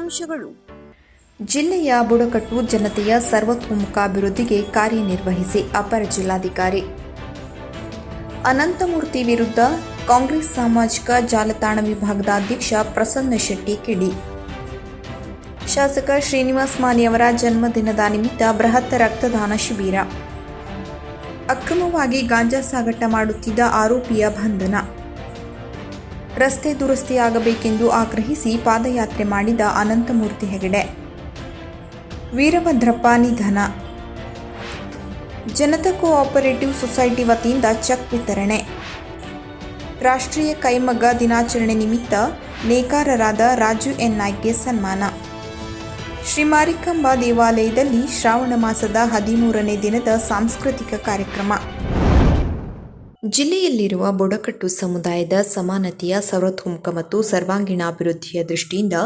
ಮುಖ್ಯಾಂಶಗಳು ಜಿಲ್ಲೆಯ ಬುಡಕಟ್ಟು ಜನತೆಯ ಸರ್ವತೋಮುಖ ಅಭಿವೃದ್ಧಿಗೆ ಕಾರ್ಯನಿರ್ವಹಿಸಿ ಅಪರ ಜಿಲ್ಲಾಧಿಕಾರಿ. ಅನಂತಮೂರ್ತಿ ವಿರುದ್ಧ ಕಾಂಗ್ರೆಸ್ ಸಾಮಾಜಿಕ ಜಾಲತಾಣ ವಿಭಾಗದ ಅಧ್ಯಕ್ಷ ಪ್ರಸನ್ನ ಶೆಟ್ಟಿ ಕಿಡಿ. ಶಾಸಕ ಶ್ರೀನಿವಾಸ್ ಮಾನಿಯವರ ಜನ್ಮದಿನದ ನಿಮಿತ್ತ ಬೃಹತ್ ರಕ್ತದಾನ ಶಿಬಿರ. ಅಕ್ರಮವಾಗಿ ಗಾಂಜಾ ಸಾಗಾಟ ಮಾಡುತ್ತಿದ್ದ ಆರೋಪಿಯ ಬಂಧನ. ರಸ್ತೆ ದುರಸ್ತಿಯಾಗಬೇಕೆಂದು ಆಗ್ರಹಿಸಿ ಪಾದಯಾತ್ರೆ ಮಾಡಿದ ಅನಂತಮೂರ್ತಿ ಹೆಗಡೆ. ವೀರಭದ್ರಪ್ಪ ನಿಧನ. ಜನತಾ ಕೋಆಪರೇಟಿವ್ ಸೊಸೈಟಿ ವತಿಯಿಂದ ಚೆಕ್ ವಿತರಣೆ. ರಾಷ್ಟ್ರೀಯ ಕೈಮಗ್ಗ ದಿನಾಚರಣೆ ನಿಮಿತ್ತ ನೇಕಾರರಾದ ರಾಜು ಎನ್ ನಾಯ್ಕ್ಗೆ ಸನ್ಮಾನ. ಶ್ರೀ ಮಾರಿಕಾಂಬ ದೇವಾಲಯದಲ್ಲಿ ಶ್ರಾವಣ ಮಾಸದ ಹದಿಮೂರನೇ ದಿನದ ಸಾಂಸ್ಕೃತಿಕ ಕಾರ್ಯಕ್ರಮ. ಜಿಲ್ಲೆಯಲ್ಲಿರುವ ಬುಡಕಟ್ಟು ಸಮುದಾಯದ ಸಮಾನತೆಯ ಸರ್ವತೋಮುಖ ಮತ್ತು ಸರ್ವಾಂಗೀಣಾಭಿವೃದ್ಧಿಯ ದೃಷ್ಟಿಯಿಂದ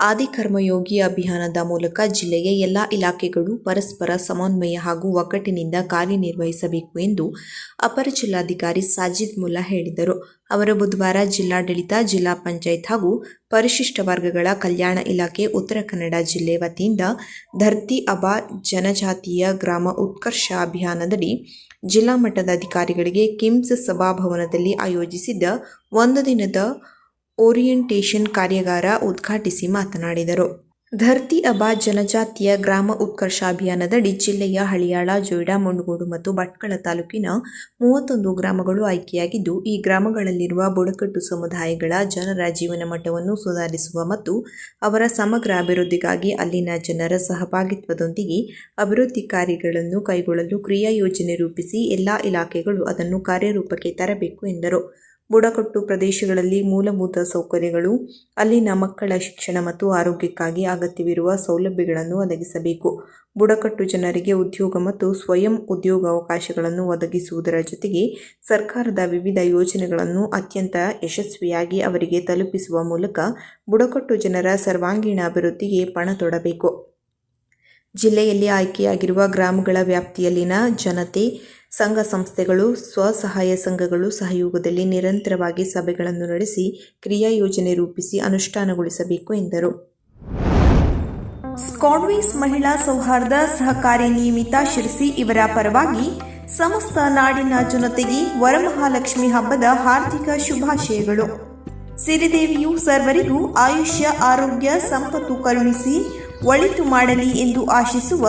ಆದಿಕರ್ಮಯೋಗಿ ಅಭಿಯಾನದ ಮೂಲಕ ಜಿಲ್ಲೆಯ ಎಲ್ಲ ಇಲಾಖೆಗಳು ಪರಸ್ಪರ ಸಮನ್ವಯ ಹಾಗೂ ಒಗ್ಗಟ್ಟಿನಿಂದ ಕಾರ್ಯನಿರ್ವಹಿಸಬೇಕು ಎಂದು ಅಪರ ಜಿಲ್ಲಾಧಿಕಾರಿ ಸಾಜಿದ್ ಮುಲ್ಲಾ ಹೇಳಿದರು. ಅವರು ಬುಧವಾರ ಜಿಲ್ಲಾಡಳಿತ, ಜಿಲ್ಲಾ ಪಂಚಾಯತ್ ಹಾಗೂ ಪರಿಶಿಷ್ಟ ವರ್ಗಗಳ ಕಲ್ಯಾಣ ಇಲಾಖೆ ಉತ್ತರ ಕನ್ನಡ ಜಿಲ್ಲೆ ವತಿಯಿಂದ ಧರ್ತಿ ಅಬಾ ಜನಜಾತಿಯ ಗ್ರಾಮ ಉತ್ಕರ್ಷ ಅಭಿಯಾನದಡಿ ಜಿಲ್ಲಾ ಮಟ್ಟದ ಅಧಿಕಾರಿಗಳಿಗೆ ಕಿಮ್ಸ್ ಸಭಾಭವನದಲ್ಲಿ ಆಯೋಜಿಸಿದ್ದ ಒಂದು ದಿನದ ಓರಿಯೆಂಟೇಷನ್ ಕಾರ್ಯಾಗಾರ ಉದ್ಘಾಟಿಸಿ ಮಾತನಾಡಿದರು. ಧರ್ತಿ ಅಬಾ ಜನಜಾತಿಯ ಗ್ರಾಮ ಉತ್ಕರ್ಷ ಅಭಿಯಾನದಡಿ ಜಿಲ್ಲೆಯ ಹಳಿಯಾಳ, ಜೊಯ್ಡಾ, ಮುಂಡಗೋಡು ಮತ್ತು ಭಟ್ಕಳ ತಾಲೂಕಿನ ಮೂವತ್ತೊಂದು ಗ್ರಾಮಗಳು ಆಯ್ಕೆಯಾಗಿದ್ದು, ಈ ಗ್ರಾಮಗಳಲ್ಲಿರುವ ಬುಡಕಟ್ಟು ಸಮುದಾಯಗಳ ಜನರ ಜೀವನ ಮಟ್ಟವನ್ನು ಸುಧಾರಿಸುವ ಮತ್ತು ಅವರ ಸಮಗ್ರ ಅಭಿವೃದ್ಧಿಗಾಗಿ ಅಲ್ಲಿನ ಜನರ ಸಹಭಾಗಿತ್ವದೊಂದಿಗೆ ಅಭಿವೃದ್ಧಿ ಕಾರ್ಯಗಳನ್ನು ಕೈಗೊಳ್ಳಲು ಕ್ರಿಯಾ ಯೋಜನೆ ರೂಪಿಸಿ ಎಲ್ಲ ಇಲಾಖೆಗಳು ಅದನ್ನು ಕಾರ್ಯರೂಪಕ್ಕೆ ತರಬೇಕು ಎಂದರು. ಬುಡಕಟ್ಟು ಪ್ರದೇಶಗಳಲ್ಲಿ ಮೂಲಭೂತ ಸೌಕರ್ಯಗಳು, ಅಲ್ಲಿನ ಮಕ್ಕಳ ಶಿಕ್ಷಣ ಮತ್ತು ಆರೋಗ್ಯಕ್ಕಾಗಿ ಅಗತ್ಯವಿರುವ ಸೌಲಭ್ಯಗಳನ್ನು ಒದಗಿಸಬೇಕು. ಬುಡಕಟ್ಟು ಜನರಿಗೆ ಉದ್ಯೋಗ ಮತ್ತು ಸ್ವಯಂ ಉದ್ಯೋಗಾವಕಾಶಗಳನ್ನು ಒದಗಿಸುವುದರ ಜೊತೆಗೆ ಸರ್ಕಾರದ ವಿವಿಧ ಯೋಜನೆಗಳನ್ನು ಅತ್ಯಂತ ಯಶಸ್ವಿಯಾಗಿ ಅವರಿಗೆ ತಲುಪಿಸುವ ಮೂಲಕ ಬುಡಕಟ್ಟು ಜನರ ಸರ್ವಾಂಗೀಣ ಅಭಿವೃದ್ಧಿಗೆ ಪಣ ತೊಡಬೇಕು. ಜಿಲ್ಲೆಯಲ್ಲಿ ಆಯ್ಕೆಯಾಗಿರುವ ಗ್ರಾಮಗಳ ವ್ಯಾಪ್ತಿಯಲ್ಲಿನ ಜನತೆ ಸಂಘ ಸಂಸ್ಥೆಗಳು ಸ್ವಸಹಾಯ ಸಂಘಗಳು ಸಹಯೋಗದಲ್ಲಿ ನಿರಂತರವಾಗಿ ಸಭೆಗಳನ್ನು ನಡೆಸಿ ಕ್ರಿಯಾ ಯೋಜನೆ ರೂಪಿಸಿ ಅನುಷ್ಠಾನಗೊಳಿಸಬೇಕು ಎಂದರು. ಸ್ಕಾಡ್ವೇಸ್ ಮಹಿಳಾ ಸೌಹಾರ್ದ ಸಹಕಾರಿ ನಿಯಮಿತ ಶಿರಸಿ ಇವರ ಪರವಾಗಿ ಸಮಸ್ತ ನಾಡಿನ ಜನತೆಗೆ ವರಮಹಾಲಕ್ಷ್ಮಿ ಹಬ್ಬದ ಹಾರ್ದಿಕ ಶುಭಾಶಯಗಳು. ಸಿರಿದೇವಿಯು ಸರ್ವರಿಗೂ ಆಯುಷ್ಯ, ಆರೋಗ್ಯ, ಸಂಪತ್ತು ಕರುಣಿಸಿ ಒಳಿತು ಮಾಡಲಿ ಎಂದು ಆಶಿಸುವ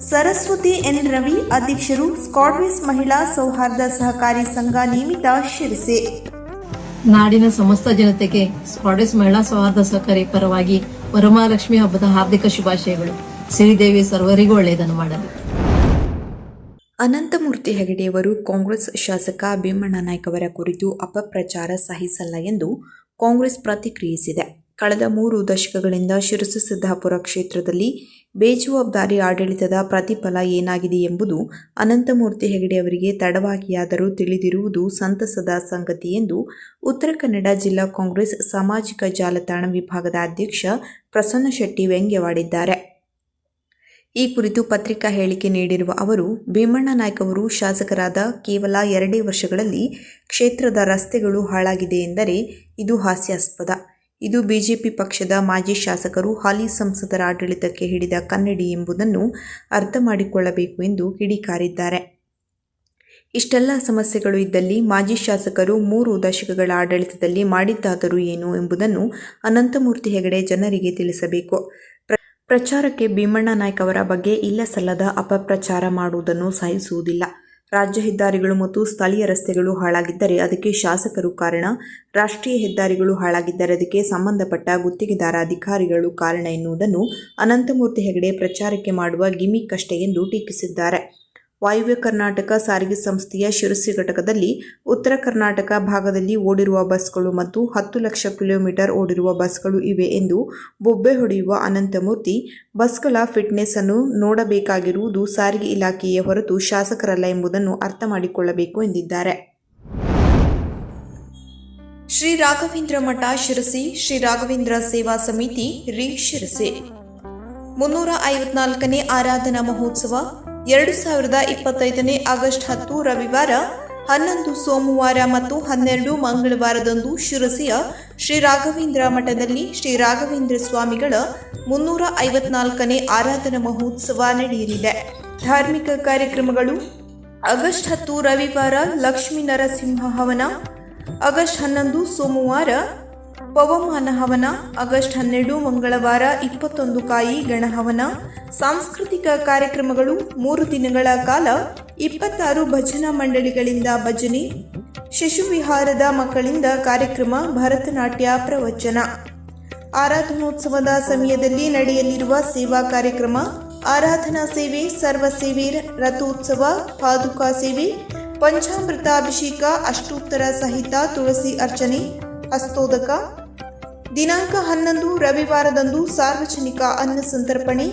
ಸರಸ್ವತಿ ಎನ್. ರವಿ ಅಧ್ಯಕ್ಷರು ಸ್ಕಾಟ್ವಿಸ್ ಮಹಿಳಾ ಸೌಹಾರ್ದ ಸಹಕಾರಿ ಸಂಘ ನಿಯಮಿತ ಶಿರಸೆ. ನಾಡಿನ ಸಮಸ್ತ ಜನತೆಗೆ ಸ್ಕಾಟ್ವಿಸ್ ಮಹಿಳಾ ಸೌಹಾರ್ದ ಸಹಕಾರಿ ಪರವಾಗಿ ವರಮಹಾಲಕ್ಷ್ಮಿ ಹಬ್ಬದ ಹಾರ್ದಿಕ ಶುಭಾಶಯಗಳು. ಸಿರಿದೇವಿ ಸರ್ವರಿಗೂ ಒಳ್ಳೆಯದನ್ನು ಮಾಡಲಿ. ಅನಂತಮೂರ್ತಿ ಹೆಗಡೆಯವರು ಕಾಂಗ್ರೆಸ್ ಶಾಸಕ ಭೀಮಣ್ಣ ನಾಯ್ಕ ಅವರ ಕುರಿತು ಅಪಪ್ರಚಾರ ಸಹಿಸಲ್ಲ ಎಂದು ಕಾಂಗ್ರೆಸ್ ಪ್ರತಿಕ್ರಿಯಿಸಿದೆ. ಕಳೆದ ಮೂರು ದಶಕಗಳಿಂದ ಶಿರಸಿ ಸಿದ್ದಾಪುರ ಕ್ಷೇತ್ರದಲ್ಲಿ ಬೇಜವಾಬ್ದಾರಿ ಆಡಳಿತದ ಪ್ರತಿಫಲ ಏನಾಗಿದೆ ಎಂಬುದು ಅನಂತಮೂರ್ತಿ ಹೆಗಡೆ ಅವರಿಗೆ ತಡವಾಗಿಯಾದರೂ ತಿಳಿದಿರುವುದು ಸಂತಸದ ಸಂಗತಿ ಎಂದು ಉತ್ತರ ಕನ್ನಡ ಜಿಲ್ಲಾ ಕಾಂಗ್ರೆಸ್ ಸಾಮಾಜಿಕ ಜಾಲತಾಣ ವಿಭಾಗದ ಅಧ್ಯಕ್ಷ ಪ್ರಸನ್ನ ಶೆಟ್ಟಿ ವ್ಯಂಗ್ಯವಾಡಿದ್ದಾರೆ. ಈ ಕುರಿತು ಪತ್ರಿಕಾ ಹೇಳಿಕೆ ನೀಡಿರುವ ಅವರು, ಭೀಮಣ್ಣ ನಾಯ್ಕ ಅವರು ಶಾಸಕರಾದ ಕೇವಲ ಎರಡೇ ವರ್ಷಗಳಲ್ಲಿ ಕ್ಷೇತ್ರದ ರಸ್ತೆಗಳು ಹಾಳಾಗಿದೆ ಎಂದರೆ ಇದು ಹಾಸ್ಯಾಸ್ಪದ. ಇದು ಬಿಜೆಪಿ ಪಕ್ಷದ ಮಾಜಿ ಶಾಸಕರು ಹಾಲಿ ಸಂಸದರ ಆಡಳಿತಕ್ಕೆ ಹಿಡಿದ ಕನ್ನಡಿ ಎಂಬುದನ್ನು ಅರ್ಥ ಮಾಡಿಕೊಳ್ಳಬೇಕು ಎಂದು ಕಿಡಿಕಾರಿದ್ದಾರೆ. ಇಷ್ಟೆಲ್ಲ ಸಮಸ್ಯೆಗಳು ಇದ್ದಲ್ಲಿ ಮಾಜಿ ಶಾಸಕರು ಮೂರು ದಶಕಗಳ ಆಡಳಿತದಲ್ಲಿ ಮಾಡಿದ್ದಾದರೂ ಏನು ಎಂಬುದನ್ನು ಅನಂತಮೂರ್ತಿ ಹೆಗಡೆ ಜನರಿಗೆ ತಿಳಿಸಬೇಕು. ಪ್ರ- ಪ್ರಚಾರಕ್ಕೆ ಭೀಮಣ್ಣ ನಾಯ್ಕ ಅವರ ಬಗ್ಗೆ ಇಲ್ಲ ಸಲ್ಲದ ಅಪಪ್ರಚಾರ ಮಾಡುವುದನ್ನು ಸಹಿಸುವುದಿಲ್ಲ. ರಾಜ್ಯ ಹೆದ್ದಾರಿಗಳು ಮತ್ತು ಸ್ಥಳೀಯ ರಸ್ತೆಗಳು ಹಾಳಾಗಿದ್ದರೆ ಅದಕ್ಕೆ ಶಾಸಕರು ಕಾರಣ. ರಾಷ್ಟ್ರೀಯ ಹೆದ್ದಾರಿಗಳು ಹಾಳಾಗಿದ್ದರೆ ಅದಕ್ಕೆ ಸಂಬಂಧಪಟ್ಟ ಗುತ್ತಿಗೆದಾರ ಅಧಿಕಾರಿಗಳು ಕಾರಣ ಎನ್ನುವುದನ್ನು ಅನಂತಮೂರ್ತಿ ಹೆಗಡೆ ಪ್ರಚಾರಕ್ಕೆ ಮಾಡುವ ಗಿಮಿಕ್ ಅಷ್ಟೇ ಎಂದು ಟೀಕಿಸಿದ್ದಾರೆ. ವಾಯುವ್ಯ ಕರ್ನಾಟಕ ಸಾರಿಗೆ ಸಂಸ್ಥೆಯ ಶಿರಸಿ ಘಟಕದಲ್ಲಿ ಉತ್ತರ ಕರ್ನಾಟಕ ಭಾಗದಲ್ಲಿ ಓಡಿರುವ ಬಸ್ಗಳು ಮತ್ತು ಹತ್ತು ಲಕ್ಷ ಕಿಲೋಮೀಟರ್ ಓಡಿರುವ ಬಸ್ಗಳು ಇವೆ ಎಂದು ಬೊಬ್ಬೆ ಹೊಡೆಯುವ ಅನಂತಮೂರ್ತಿ, ಬಸ್ಗಳ ಫಿಟ್ನೆಸ್ ಅನ್ನು ನೋಡಬೇಕಾಗಿರುವುದು ಸಾರಿಗೆ ಇಲಾಖೆಯೇ ಹೊರತು ಶಾಸಕರಲ್ಲ ಎಂಬುದನ್ನು ಅರ್ಥ ಮಾಡಿಕೊಳ್ಳಬೇಕು ಎಂದಿದ್ದಾರೆ. ಶ್ರೀ ರಾಘವೇಂದ್ರ ಮಠ ಶಿರಸಿ, ಶ್ರೀ ರಾಘವೇಂದ್ರ ಸೇವಾ ಸಮಿತಿ, ರಿ ಶಿರಸಿ. ಮುನ್ನೂರ ಐವತ್ನಾಲ್ಕನೇ ಆರಾಧನಾ ಮಹೋತ್ಸವ ಎರಡು ಸಾವಿರದ ಇಪ್ಪತ್ತೈದನೇ ಆಗಸ್ಟ್ ಹತ್ತು, ರವಿವಾರ, ಹನ್ನೊಂದು ಸೋಮವಾರ ಮತ್ತು ಹನ್ನೆರಡು ಮಂಗಳವಾರದಂದು ಶಿರಸಿಯ ಶ್ರೀ ರಾಘವೇಂದ್ರ ಮಠದಲ್ಲಿ ಶ್ರೀ ರಾಘವೇಂದ್ರ ಸ್ವಾಮಿಗಳ ಮುನ್ನೂರ ಐವತ್ನಾಲ್ಕನೇ ಆರಾಧನಾ ಮಹೋತ್ಸವ ನಡೆಯಲಿದೆ. ಧಾರ್ಮಿಕ ಕಾರ್ಯಕ್ರಮಗಳು, ಆಗಸ್ಟ್ ಹತ್ತು, ರವಿವಾರ ಲಕ್ಷ್ಮೀ ನರಸಿಂಹ ಹವನ, ಆಗಸ್ಟ್ ಹನ್ನೊಂದು ಸೋಮವಾರ ಪವಮಾನ ಹವನ, ಆಗಸ್ಟ್ ಹನ್ನೆರಡು, ಮಂಗಳವಾರ, ಇಪ್ಪತ್ತೊಂದು ಕಾಯಿ ಗಣಹವನ ಸಾಂಸ್ಕೃತಿಕ ಕಾರ್ಯಕ್ರಮಗಳು ಮೂರು ದಿನಗಳ ಕಾಲ, ಇಪ್ಪತ್ತಾರು ಭಜನಾ ಮಂಡಳಿಗಳಿಂದ ಭಜನೆ, ಶಿಶುವಿಹಾರದ ಮಕ್ಕಳಿಂದ ಕಾರ್ಯಕ್ರಮ, ಭರತನಾಟ್ಯ ಪ್ರವಚನ. ಆರಾಧನೋತ್ಸವದ ಸಮಯದಲ್ಲಿ ನಡೆಯಲಿರುವ ಸೇವಾ ಕಾರ್ಯಕ್ರಮ, ಆರಾಧನಾ ಸೇವೆ, ಸರ್ವ ಸೇವೆ, ರಥೋತ್ಸವ, ಪಾದುಕಾ ಸೇವೆ, ಪಂಚಾಮೃತಾಭಿಷೇಕ, ಅಷ್ಟೋತ್ತರ ಸಹಿತ ತುಳಸಿ ಅರ್ಚನೆ ಹಸ್ತೋದಕ ದಿನಾಂಕ ಹನ್ನೊಂದು, ರವಿವಾರದಂದು ಸಾರ್ವಜನಿಕ ಅನ್ನ ಸಂತರ್ಪಣೆ.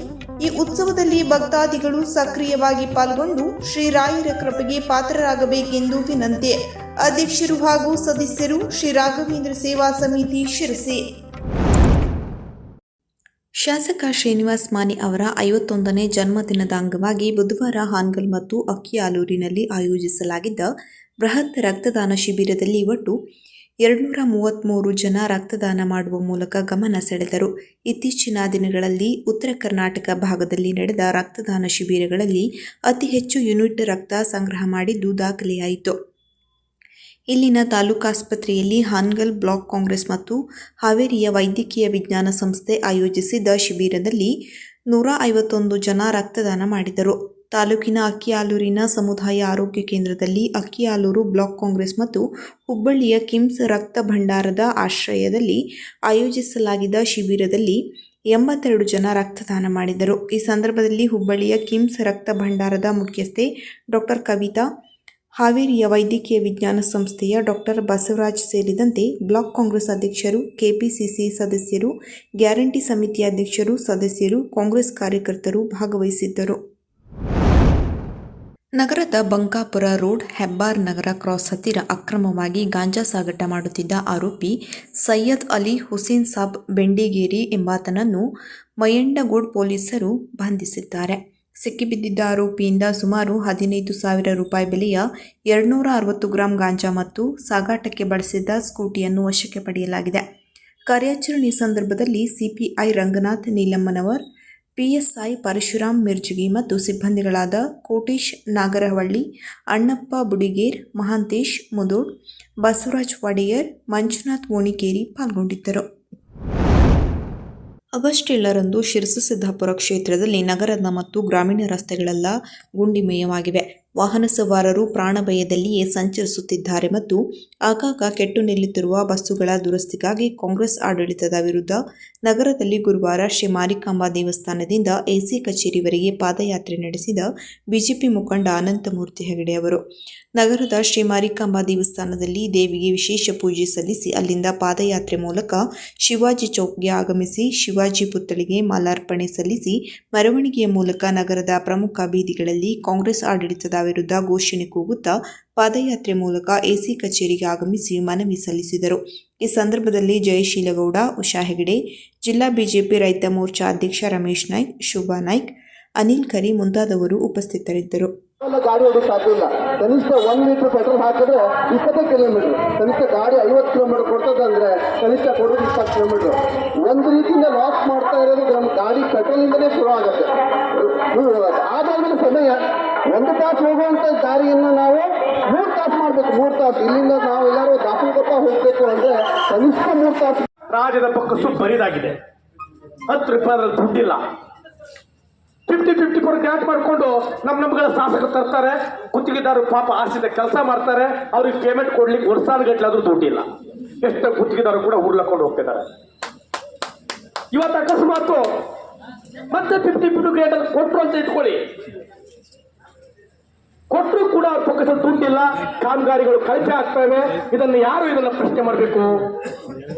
ಈ ಉತ್ಸವದಲ್ಲಿ ಭಕ್ತಾದಿಗಳು ಸಕ್ರಿಯವಾಗಿ ಪಾಲ್ಗೊಂಡು ಶ್ರೀರಾಯರ ಕೃಪೆಗೆ ಪಾತ್ರರಾಗಬೇಕೆಂದು ವಿನಂತಿ. ಅಧ್ಯಕ್ಷರು ಹಾಗೂ ಸದಸ್ಯರು ಶ್ರೀ ರಾಘವೇಂದ್ರ ಸೇವಾ ಸಮಿತಿ ಶಿರಸಿ. ಶಾಸಕ ಶ್ರೀನಿವಾಸ್ ಮಾನಿ ಅವರ ಐವತ್ತೊಂದನೇ ಜನ್ಮದಿನದ ಅಂಗವಾಗಿ ಬುಧವಾರ ಹಾನ್ಗಲ್ ಮತ್ತು ಅಕ್ಕಿಯಾಲೂರಿನಲ್ಲಿ ಆಯೋಜಿಸಲಾಗಿದ್ದ ಬೃಹತ್ ರಕ್ತದಾನ ಶಿಬಿರದಲ್ಲಿ ಒಟ್ಟು ಎರಡುನೂರ ಮೂವತ್ತ್ಮೂರು ಜನ ರಕ್ತದಾನ ಮಾಡುವ ಮೂಲಕ ಗಮನ ಸೆಳೆದರು. ಇತ್ತೀಚಿನ ದಿನಗಳಲ್ಲಿ ಉತ್ತರ ಕರ್ನಾಟಕ ಭಾಗದಲ್ಲಿ ನಡೆದ ರಕ್ತದಾನ ಶಿಬಿರಗಳಲ್ಲಿ ಅತಿ ಹೆಚ್ಚು ಯೂನಿಟ್ ರಕ್ತ ಸಂಗ್ರಹ ಮಾಡಿದ್ದು ದಾಖಲೆಯಾಯಿತು. ಇಲ್ಲಿನ ತಾಲೂಕಾಸ್ಪತ್ರೆಯಲ್ಲಿ ಹಾನ್ಗಲ್ ಬ್ಲಾಕ್ ಕಾಂಗ್ರೆಸ್ ಮತ್ತು ಹಾವೇರಿಯ ವೈದ್ಯಕೀಯ ವಿಜ್ಞಾನ ಸಂಸ್ಥೆ ಆಯೋಜಿಸಿದ್ದ ಶಿಬಿರದಲ್ಲಿ ನೂರ ಐವತ್ತೊಂದು ಜನ ರಕ್ತದಾನ ಮಾಡಿದರು. ತಾಲೂಕಿನ ಅಕ್ಕಿಯಾಲೂರಿನ ಸಮುದಾಯ ಆರೋಗ್ಯ ಕೇಂದ್ರದಲ್ಲಿ ಅಕ್ಕಿಯಾಲೂರು ಬ್ಲಾಕ್ ಕಾಂಗ್ರೆಸ್ ಮತ್ತು ಹುಬ್ಬಳ್ಳಿಯ ಕಿಮ್ಸ್ ರಕ್ತ ಭಂಡಾರದ ಆಶ್ರಯದಲ್ಲಿ ಆಯೋಜಿಸಲಾಗಿದ್ದ ಶಿಬಿರದಲ್ಲಿ ಎಂಬತ್ತೆರಡು ಜನ ರಕ್ತದಾನ ಮಾಡಿದರು. ಈ ಸಂದರ್ಭದಲ್ಲಿ ಹುಬ್ಬಳ್ಳಿಯ ಕಿಮ್ಸ್ ರಕ್ತ ಭಂಡಾರದ ಮುಖ್ಯಸ್ಥೆ ಡಾಕ್ಟರ್ ಕವಿತಾ, ಹಾವೇರಿಯ ವೈದ್ಯಕೀಯ ವಿಜ್ಞಾನ ಸಂಸ್ಥೆಯ ಡಾಕ್ಟರ್ ಬಸವರಾಜ್ ಸೇರಿದಂತೆ ಬ್ಲಾಕ್ ಕಾಂಗ್ರೆಸ್ ಅಧ್ಯಕ್ಷರು, ಕೆಪಿಸಿಸಿ ಸದಸ್ಯರು, ಗ್ಯಾರಂಟಿ ಸಮಿತಿ ಅಧ್ಯಕ್ಷರು, ಸದಸ್ಯರು, ಕಾಂಗ್ರೆಸ್ ಕಾರ್ಯಕರ್ತರು ಭಾಗವಹಿಸಿದ್ದರು. ನಗರದ ಬಂಕಾಪುರ ರೋಡ್ ಹೆಬ್ಬಾರ್ ನಗರ ಕ್ರಾಸ್ ಹತ್ತಿರ ಅಕ್ರಮವಾಗಿ ಗಾಂಜಾ ಸಾಗಾಟ ಮಾಡುತ್ತಿದ್ದ ಆರೋಪಿ ಸೈಯದ್ ಅಲಿ ಹುಸೇನ್ ಸಾಬ್ ಬೆಂಡಿಗೇರಿ ಎಂಬಾತನನ್ನು ಮಯಂಡಗೋಡ್ ಪೊಲೀಸರು ಬಂಧಿಸಿದ್ದಾರೆ. ಸಿಕ್ಕಿಬಿದ್ದಿದ್ದ ಆರೋಪಿಯಿಂದ ಸುಮಾರು ಹದಿನೈದು ಸಾವಿರ ರೂಪಾಯಿ ಬೆಲೆಯ ಎರಡುನೂರ ಅರವತ್ತು ಗ್ರಾಂ ಗಾಂಜಾ ಮತ್ತು ಸಾಗಾಟಕ್ಕೆ ಬಳಸಿದ್ದ ಸ್ಕೂಟಿಯನ್ನು ವಶಕ್ಕೆ ಪಡೆಯಲಾಗಿದೆ. ಕಾರ್ಯಾಚರಣೆ ಸಂದರ್ಭದಲ್ಲಿ ಸಿಪಿಐ ರಂಗನಾಥ್ ನೀಲಮ್ಮನವರ್ ಪಿಎಸ್ಐ ಪರಶುರಾಮ್ ಮಿರ್ಜಿಗಿ ಮತ್ತು ಸಿಬ್ಬಂದಿಗಳಾದ ಕೋಟೇಶ್ ನಾಗರಹಳ್ಳಿ, ಅಣ್ಣಪ್ಪ ಬುಡಿಗೇರ್, ಮಹಾಂತೇಶ್ ಮುದೋಡ್ ಬಸವರಾಜ್ ಒಡೆಯರ್ ಮಂಜುನಾಥ್ ಓಣಿಕೇರಿ ಪಾಲ್ಗೊಂಡಿದ್ದರು. ಆಗಸ್ಟ್ ಏಳರಂದು ಶಿರಸಿ ಸಿದ್ದಾಪುರ ಕ್ಷೇತ್ರದಲ್ಲಿ ನಗರದ ಮತ್ತು ಗ್ರಾಮೀಣ ರಸ್ತೆಗಳೆಲ್ಲ ಗುಂಡಿಮಯವಾಗಿವೆ. ವಾಹನ ಸವಾರರು ಪ್ರಾಣಭಯದಲ್ಲಿಯೇ ಸಂಚರಿಸುತ್ತಿದ್ದಾರೆ ಮತ್ತು ಆಗಾಗ ಕೆಟ್ಟು ನಿಲ್ಲುತ್ತಿರುವ ಬಸ್ಸುಗಳ ದುರಸ್ತಿಗಾಗಿ ಕಾಂಗ್ರೆಸ್ ಆಡಳಿತದ ವಿರುದ್ಧ ನಗರದಲ್ಲಿ ಗುರುವಾರ ಶ್ರೀ ಮಾರಿಕಾಂಬಾ ದೇವಸ್ಥಾನದಿಂದ ಎಸಿ ಕಚೇರಿವರೆಗೆ ಪಾದಯಾತ್ರೆ ನಡೆಸಿದ ಬಿಜೆಪಿ ಮುಖಂಡ ಅನಂತಮೂರ್ತಿ ಹೆಗಡೆ ಅವರು. ನಗರದ ಶ್ರೀ ಮಾರಿಕಾಂಬಾ ದೇವಸ್ಥಾನದಲ್ಲಿ ದೇವಿಗೆ ವಿಶೇಷ ಪೂಜೆ ಸಲ್ಲಿಸಿ ಅಲ್ಲಿಂದ ಪಾದಯಾತ್ರೆ ಮೂಲಕ ಶಿವಾಜಿ ಚೌಕ್ಗೆ ಆಗಮಿಸಿ ಶಿವಾಜಿ ಪುತ್ಥಳಿಗೆ ಮಾಲಾರ್ಪಣೆ ಸಲ್ಲಿಸಿ ಮೆರವಣಿಗೆಯ ಮೂಲಕ ನಗರದ ಪ್ರಮುಖ ಬೀದಿಗಳಲ್ಲಿ ಕಾಂಗ್ರೆಸ್ ಆಡಳಿತದ ವಿರುದ್ಧ ಘೋಷಣೆ ಕೂಗುತ್ತಾ ಪಾದಯಾತ್ರೆ ಮೂಲಕ ಎಸಿ ಕಚೇರಿಗೆ ಆಗಮಿಸಿ ಮನವಿ ಸಲ್ಲಿಸಿದರು. ಈ ಸಂದರ್ಭದಲ್ಲಿ ಜಯಶೀಲಗೌಡ, ಉಷಾ ಹೆಗಡೆ, ಜಿಲ್ಲಾ ಬಿಜೆಪಿ ರೈತ ಮೋರ್ಚಾ ಅಧ್ಯಕ್ಷ ರಮೇಶ್ ನಾಯ್ಕ್, ಶೋಭಾ ನಾಯ್ಕ್, ಅನಿಲ್ ಕರಿ ಮುಂತಾದವರು ಉಪಸ್ಥಿತರಿದ್ದರು. ಗಾಡಿ ಕಿಲೋಮೀಟರ್. ಕನಿಷ್ಠ ಗಾಡಿ ಐವತ್ತು ಕಿಲೋಮೀಟರ್ ಕನಿಷ್ಠ ಕಿಲೋಮೀಟರ್. ಒಂದು ರೀತಿಯಿಂದ ಲಾಸ್ ಮಾಡ್ತಾ ಇರೋದು ನಮ್ಮ ಸಮಯ ಒಂದು ತಾಸು ಹೋಗುವಂತ ದಾರಿಯನ್ನು ನಾವು ಮೂರು ತಾಸು ಮಾಡ್ಬೇಕು, ಮೂರು ತಾಸು. ಇಲ್ಲಿಂದ ನಾವು ಎಲ್ಲರೂ ಹೋಗಬೇಕು ಅಂದ್ರೆ ಕನಿಷ್ಠ ಮೂರು ತಾಸು. ರಾಜ್ಯದ ಪಕ್ಕಷ್ಟು ಬರಿದಾಗಿದೆ. ಹತ್ತು ರೂಪಾಯಿ ದುಡ್ಡಿಲ್ಲ. ಫಿಫ್ಟಿ ಫಿಫ್ಟಿ ಫೋರ್ ಗ್ರಾಂಟ್ ಮಾಡಿಕೊಂಡು ನಮ್ಮ ನಮ್ಗಳ ಶಾಸಕರು ತರ್ತಾರೆ, ಗುತ್ತಿಗೆದಾರರು ಪಾಪ ಆರ್ಸಿದ ಕೆಲಸ ಮಾಡ್ತಾರೆ, ಅವ್ರಿಗೆ ಪೇಮೆಂಟ್ ಕೊಡ್ಲಿಕ್ಕೆ ವರ್ಷಾನುಗಟ್ಲೆ ಆದ್ರೂ ದುಡ್ಡಿಲ್ಲ. ಎಷ್ಟೋ ಗುತ್ತಿಗೆದಾರರು ಕೂಡ ಉರ್ಲಕೊಂಡು ಹೋಗ್ತಿದ್ದಾರೆ. ಇವತ್ತು ಅಕಸ್ಮಾತು ಮತ್ತೆ ಫಿಫ್ಟಿ ಫಿಫ್ಟಿ ಗ್ರೇಟ್ ಕೊಟ್ಟರು ಅಂತ ಇಟ್ಕೊಳ್ಳಿ. ಕೂಡ ಪಕ್ಕದಲ್ಲಿ ದುಡ್ಡಿಲ್ಲ ಕಾಮಗಾರಿಗಳು ಕಳಪೆ ಆಗ್ತವೆ. ಇದನ್ನು ಯಾರು ಇದನ್ನು ಪ್ರಶ್ನೆ ಮಾಡಬೇಕು?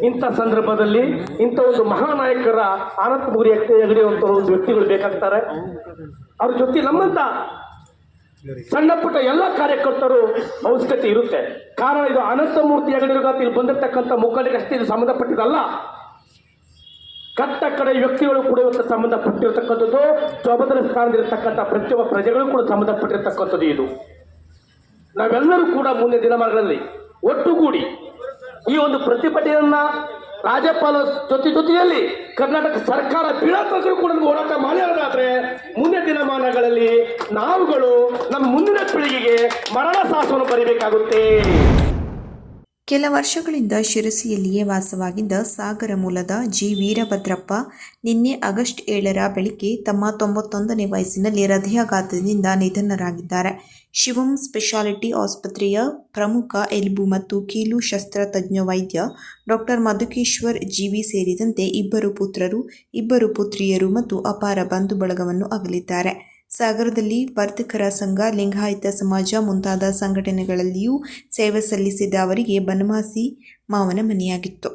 ಇಂಥ ಸಂದರ್ಭದಲ್ಲಿ ಇಂಥ ಒಂದು ಮಹಾನಾಯಕರ ಆನಂದಪುರಿ ಎಗಡಿಯುವಂಥ ಒಂದು ವ್ಯಕ್ತಿಗಳು ಬೇಕಾಗ್ತಾರೆ. ಅವ್ರ ಜೊತೆ ನಮ್ಮಂತ ಸಣ್ಣ ಪುಟ್ಟ ಎಲ್ಲ ಕಾರ್ಯಕರ್ತರು ಅವಶ್ಯಕತೆ ಇರುತ್ತೆ. ಕಾರಣ ಇದು ಅನಂತಮೂರ್ತಿ ಮೂರ್ತಿ ಇಲ್ಲಿ ಬಂದಿರತಕ್ಕಂಥ ಮುಖಂಡರಿಗೆ ಅಷ್ಟೇ ಇದು ಸಂಬಂಧಪಟ್ಟಿದ್ದಲ್ಲ. ಕಟ್ಟ ಕಡೆ ವ್ಯಕ್ತಿಗಳು ಕೂಡ ಇವತ್ತು ಸಂಬಂಧಪಟ್ಟಿರತಕ್ಕಂಥದ್ದು, ಜವಾಬ್ದಾರಿ ಸ್ಥಾನದಲ್ಲಿರ್ತಕ್ಕಂಥ ಪ್ರತಿಯೊಬ್ಬ ಪ್ರಜೆಗಳು ಕೂಡ ಸಂಬಂಧಪಟ್ಟಿರ್ತಕ್ಕಂಥದ್ದು ಇದು. ನಾವೆಲ್ಲರೂ ಕೂಡ ಮುಂದಿನ ದಿನಮಾನಗಳಲ್ಲಿ ಒಟ್ಟುಗೂಡಿ ಈ ಒಂದು ಪ್ರತಿಭಟನೆಯನ್ನ ರಾಜ್ಯಪಾಲ ಜೊತೆ ಜೊತೆಯಲ್ಲಿ ಕರ್ನಾಟಕ ಸರ್ಕಾರ ಬೀಳತಕ್ಕೂ ಕೂಡ ಹೋರಾಟ ಮಾಡಿರೋದಾದ್ರೆ ಮುಂದಿನ ದಿನಮಾನಗಳಲ್ಲಿ ನಾವುಗಳು ನಮ್ಮ ಮುಂದಿನ ಪೀಳಿಗೆಗೆ ಮರಣ ಸಾಹಸವನ್ನು ಬರೀಬೇಕಾಗುತ್ತೆ. ಕೆಲ ವರ್ಷಗಳಿಂದ ಶಿರಸಿಯಲ್ಲಿಯೇ ವಾಸವಾಗಿದ್ದ ಸಾಗರ ಮೂಲದ ಜಿ. ವೀರಭದ್ರಪ್ಪ ನಿನ್ನೆ ಆಗಸ್ಟ್ ಏಳರ ಬೆಳಿಗ್ಗೆ ತಮ್ಮ ತೊಂಬತ್ತೊಂದನೇ ವಯಸ್ಸಿನಲ್ಲಿ ಹೃದಯಾಘಾತದಿಂದ ನಿಧನರಾಗಿದ್ದಾರೆ. ಶಿವಂ ಸ್ಪೆಷಾಲಿಟಿ ಆಸ್ಪತ್ರೆಯ ಪ್ರಮುಖ ಎಲುಬು ಮತ್ತು ಕೀಲು ಶಸ್ತ್ರತಜ್ಞ ವೈದ್ಯ ಡಾಕ್ಟರ್ ಮಧುಕೇಶ್ವರ್ ಜೀವಿ ಸೇರಿದಂತೆ ಇಬ್ಬರು ಪುತ್ರರು, ಇಬ್ಬರು ಪುತ್ರಿಯರು ಮತ್ತು ಅಪಾರ ಬಂಧು ಬಳಗವನ್ನು ಅಗಲಿದ್ದಾರೆ. ಸಾಗರದಲ್ಲಿ ವರ್ತಕರ ಸಂಘ, ಲಿಂಗಾಯತ ಸಮಾಜ ಮುಂತಾದ ಸಂಘಟನೆಗಳಲ್ಲಿಯೂ ಸೇವೆ ಸಲ್ಲಿಸಿದ ಅವರಿಗೆ ಬನವಾಸಿ ಮಾವನ ಮನೆಯಾಗಿತ್ತು.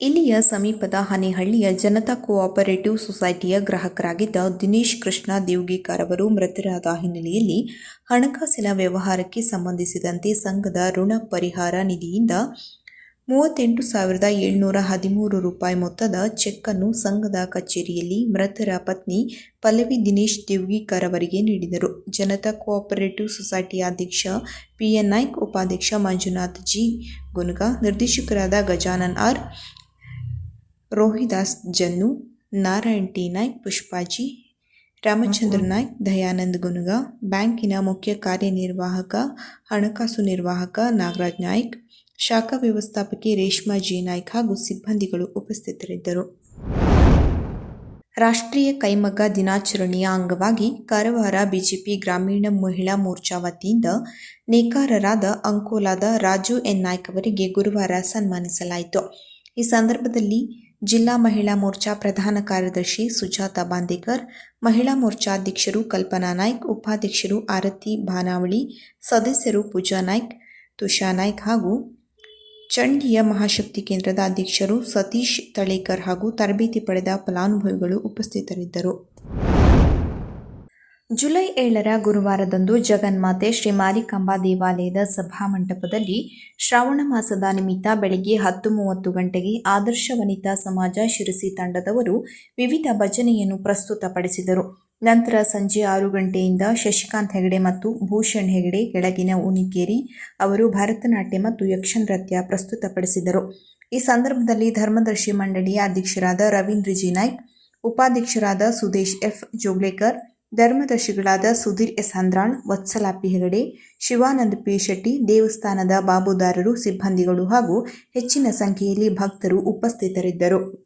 ಇಲ್ಲಿಯ ಸಮೀಪದ ಹನೇಹಳ್ಳಿಯ ಜನತಾ ಕೋಆಪರೇಟಿವ್ ಸೊಸೈಟಿಯ ಗ್ರಾಹಕರಾಗಿದ್ದ ದಿನೇಶ್ ಕೃಷ್ಣ ದೇವ್ಗೇಕರ್ ಅವರು ಮೃತರಾದ ಹಿನ್ನೆಲೆಯಲ್ಲಿ ಹಣಕಾಸಿನ ವ್ಯವಹಾರಕ್ಕೆ ಸಂಬಂಧಿಸಿದಂತೆ ಸಂಘದ ಋಣ ಪರಿಹಾರ ನಿಧಿಯಿಂದ ಮೂವತ್ತೆಂಟು ಸಾವಿರದ ಏಳ್ನೂರ ಹದಿಮೂರು ರೂಪಾಯಿ ಮೊತ್ತದ ಚೆಕ್ ಅನ್ನು ಸಂಘದ ಕಚೇರಿಯಲ್ಲಿ ಮೃತರ ಪತ್ನಿ ಪಲ್ಲವಿ ದಿನೇಶ್ ದೇವ್ಗಿಕರ್ ಅವರಿಗೆ ನೀಡಿದರು. ಜನತಾ ಕೋಆಪರೇಟಿವ್ ಸೊಸೈಟಿ ಅಧ್ಯಕ್ಷ ಪಿಎನ್ ನಾಯ್ಕ್, ಉಪಾಧ್ಯಕ್ಷ ಮಂಜುನಾಥ್ ಜಿ ಗುನ್ಗ, ನಿರ್ದೇಶಕರಾದ ಗಜಾನನ್ ಆರ್, ರೋಹಿದಾಸ್ ಜನ್ನು, ನಾರಾಯಣ್ ಟಿ ನಾಯ್ಕ್ ಪುಷ್ಪಾಜಿ ರಾಮಚಂದ್ರ ನಾಯ್ಕ್, ದಯಾನಂದ್ ಗುನುಗ, ಬ್ಯಾಂಕಿನ ಮುಖ್ಯ ಕಾರ್ಯನಿರ್ವಾಹಕ, ಹಣಕಾಸು ನಿರ್ವಾಹಕ ನಾಗರಾಜ್ ನಾಯ್ಕ್ ಶಾಖಾ ವ್ಯವಸ್ಥಾಪಕಿ ರೇಷ್ಮಾ ಜಿ. ನಾಯ್ಕ್ ಹಾಗೂ ಸಿಬ್ಬಂದಿಗಳು ಉಪಸ್ಥಿತರಿದ್ದರು. ರಾಷ್ಟ್ರೀಯ ಕೈಮಗ್ಗ ದಿನಾಚರಣೆಯ ಅಂಗವಾಗಿ ಕಾರವಾರ ಬಿಜೆಪಿ ಗ್ರಾಮೀಣ ಮಹಿಳಾ ಮೋರ್ಚಾ ವತಿಯಿಂದ ನೇಕಾರರಾದ ಅಂಕೋಲಾದ ರಾಜು ಎನ್. ನಾಯ್ಕ್ ಅವರಿಗೆ ಗುರುವಾರ ಸನ್ಮಾನಿಸಲಾಯಿತು. ಈ ಸಂದರ್ಭದಲ್ಲಿ ಜಿಲ್ಲಾ ಮಹಿಳಾ ಮೋರ್ಚಾ ಪ್ರಧಾನ ಕಾರ್ಯದರ್ಶಿ ಸುಜಾತಾ ಬಾಂದೇಕರ್, ಮಹಿಳಾ ಮೋರ್ಚಾ ಅಧ್ಯಕ್ಷರು ಕಲ್ಪನಾ ನಾಯ್ಕ್, ಉಪಾಧ್ಯಕ್ಷರು ಆರತಿ ಭಾನಾವಳಿ ಸದಸ್ಯರು ಪೂಜಾ ನಾಯ್ಕ್, ತುಷಾ ನಾಯ್ಕ್ ಹಾಗೂ ಚಂಡಿಯ ಮಹಾಶಕ್ತಿ ಕೇಂದ್ರದ ಅಧ್ಯಕ್ಷರು ಸತೀಶ್ ತಳೇಕರ್ ಹಾಗೂ ತರಬೇತಿ ಪಡೆದ ಫಲಾನುಭವಿಗಳು ಉಪಸ್ಥಿತರಿದ್ದರು. ಜುಲೈ ಏಳರ ಗುರುವಾರದಂದು ಜಗನ್ಮಾತೆ ಶ್ರೀ ಮಾರಿಕಾಂಬಾ ದೇವಾಲಯದ ಸಭಾಮಂಟಪದಲ್ಲಿ ಶ್ರಾವಣ ಮಾಸದ ನಿಮಿತ್ತ ಬೆಳಗ್ಗೆ ಹತ್ತು ಮೂವತ್ತು ಗಂಟೆಗೆ ಆದರ್ಶ ವನಿತಾ ಸಮಾಜ ಶಿರಸಿ ತಂಡದವರು ವಿವಿಧ ಭಜನೆಯನ್ನು ಪ್ರಸ್ತುತಪಡಿಸಿದರು. ನಂತರ ಸಂಜೆ ಆರು ಗಂಟೆಯಿಂದ ಶಶಿಕಾಂತ್ ಹೆಗಡೆ ಮತ್ತು ಭೂಷಣ್ ಹೆಗಡೆ ಕೆಳಗಿನ ಉಣಿಕೇರಿ ಅವರು ಭರತನಾಟ್ಯ ಮತ್ತು ಯಕ್ಷನೃತ್ಯ ಪ್ರಸ್ತುತಪಡಿಸಿದರು. ಈ ಸಂದರ್ಭದಲ್ಲಿ ಧರ್ಮದರ್ಶಿ ಮಂಡಳಿಯ ಅಧ್ಯಕ್ಷರಾದ ರವೀಂದ್ರ ಜಿ ನಾಯ್ಕ್, ಉಪಾಧ್ಯಕ್ಷರಾದ Sudesh F Joglekar, ಧರ್ಮದರ್ಶಿಗಳಾದ Sudhir S Handran Vatsala P Hegde, Shivanand P Shetty, ದೇವಸ್ಥಾನದ ಬಾಬುದಾರರು, ಸಿಬ್ಬಂದಿಗಳು ಹಾಗೂ ಹೆಚ್ಚಿನ ಸಂಖ್ಯೆಯಲ್ಲಿ ಭಕ್ತರು ಉಪಸ್ಥಿತರಿದ್ದರು.